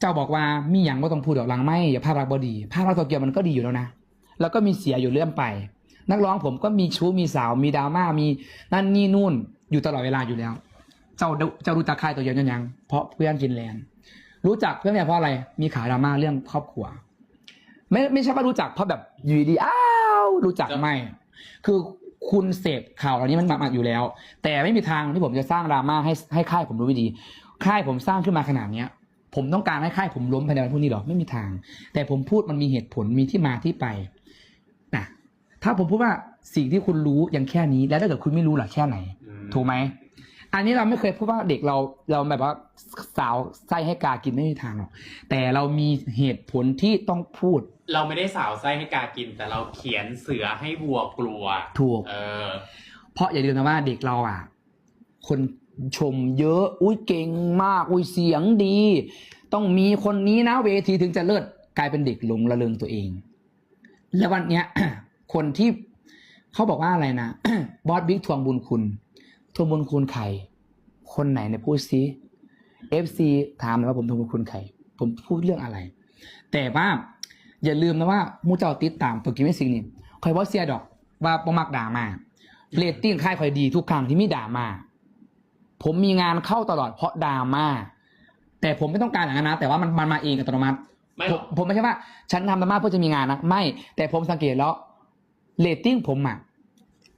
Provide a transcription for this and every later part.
เจ้าบอกว่ามีอย่างว่าต้องพูดดอกหลังไม่อย่าภาพลักษณ์บดี ภาพลักษณ์โตเกียวมันก็ดีอยู่แล้วนะ แล้วก็มีเสียอยู่เรื่อยไป นักร้องผมก็มีชู้มีสาวมีดราม่ามีนั่นนี่นู่นอยู่ตลอดเวลาอยู่แล้ว เจ้าเจ้ารู้จักค่ายตัวเกียวยังยังเพราะเพื่อนฟินแลนด์รู้จักเพื่อนเนี่ยเพราะอะไรมีขายดราม่าเรื่องครอบครัว ไม่ไม่ใช่ว่ารู้จักเพราะแบบอยู่ดีอ้าวรู้จักไม่ คือคุณเสพข่าวเหล่านี้มันมาอยู่แล้ว แต่ไม่มีทางที่ผมจะสร้างดราม่าให้ให้ค่ายผมรู้วิธีค่ายผมสร้างขึ้นมาขนาดเนี้ย ผมต้องการให้ค่ายผมล้มภายในวันพรุ่งนี้หรอไม่มีทาง แต่ผมพูดมันมีเหตุผลมีที่มาที่ไปนะถ้าผมพูดว่าสิ่งที่คุณรู้ยังแค่นี้ แล้วถ้าเกิดคุณไม่รู้ล่ะแค่ไหนอืมถูกไหมอันนี้เราไม่เคยพูดว่าเด็กเราเราแบบว่าสาวไส้ให้กากินไม่มีทางหรอกแต่เรามีเหตุผลที่ต้องพูด เราไม่ได้สาวไส้ให้กากิน แต่เราเขียนเสือให้วัวกลัว ถูก เออ เพราะอย่าลืมนะว่าเด็กเราอะ คน ชมเยอะ อุ้ยเก่งมาก อุ้ยเสียงดี ต้องมีคนนี้นะเวทีถึงจะเลิศกลายเป็นเด็กหลงระเริงตัวเอง แล้ววันเนี้ย คนที่เขาบอกว่าอะไรนะบอสบิ๊กทวงบุญคุณ ทวงบุญคุณใคร คนไหนเนี่ยพูดซิเอฟซีถามเลยว่าผมทวงบุญคุณใคร ผมพูดเรื่องอะไร แต่ว่าอย่าลืมนะว่ามูเจ้าติดตามตัวกิมไม่สิ่งนี่คอยบอสเซียดอก ว่าประมักด่ามาเรตติ้งค่ายคอยดีทุกครั้งที่มีดรามา ผมมีงานเข้าตลอดเพราะดราม่าแต่ผมไม่ต้องการอย่างนั้นนะแต่ว่ามันมันมาเองอัตโนมัติไม่หผรมอกผมไม่ใช่ว่า ฉันทำดราม่าเพื่อจะมีงานนะไม่ แต่ผมสังเกตแล้วเรตติ้งผมอะ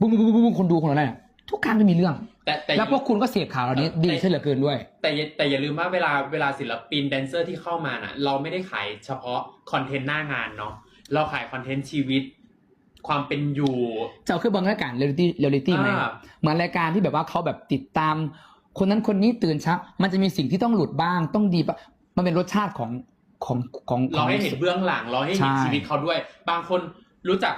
บุ้งบุ้งบุ้งบุ้งคนดูคนอะไรอะทุกครั้งจะมีเรื่อง แต่แต่แล้วพวกคุณก็เสพข่าวเหล่านี้ดีขึ้นเหลือเกินด้วย แต่อย่าแต่อย่าลืมว่าเวลาเวลาศิลปินแดนเซอร์ที่เข้ามาน่ะ เราไม่ได้ขายเฉพาะคอนเทนต์หน้างานเนาะเราขายคอนเทนต์ชีวิต ความเป็นอยู่เจ้าคือบางรายการเรียลิตี้เรียลิตี้ไหมอ่าเหมือนรายการที่แบบว่าเขาแบบติดตาม คนนั้นคนนี้ตื่นเช้ามันจะมีสิ่งที่ต้องหลุดบ้าง ต้องดีบ้างมันเป็นรสชาติของของของขเราองให้เห็นเบื้องหลังเราให้เห็นใช่ชีวิตเขาด้วย บางคนรู้จัก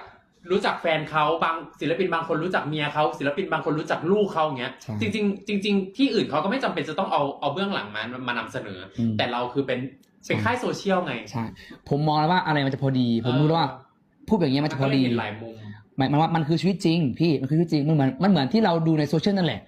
รู้จักแฟนเขาบางศิลปินบางคนรู้จักเมียเขาศิลปินบางคนรู้จักลูกเขาอย่างเงี้ยใช่จริงๆจริง ๆ ที่อื่นเขาก็ไม่จำเป็นจะต้องเอาเอาเบื้องหลังมามานำเสนออมแต่เราคือเป็นเป็นใช่ค่ายโซเชียลไงใช่ผมมองแล้วว่าอะไรมันจะพอดี ผมรู้แล้วว่า พูดแบบนี้มันจะพอดีก็เลยเห็นหลายมุม หมายมันว่ามันคือชีวิตจริงพี่มันคือชีวิตจริงมันเหมือนมันเหมือนที่เราดูในโซเชียลนั่นแหละ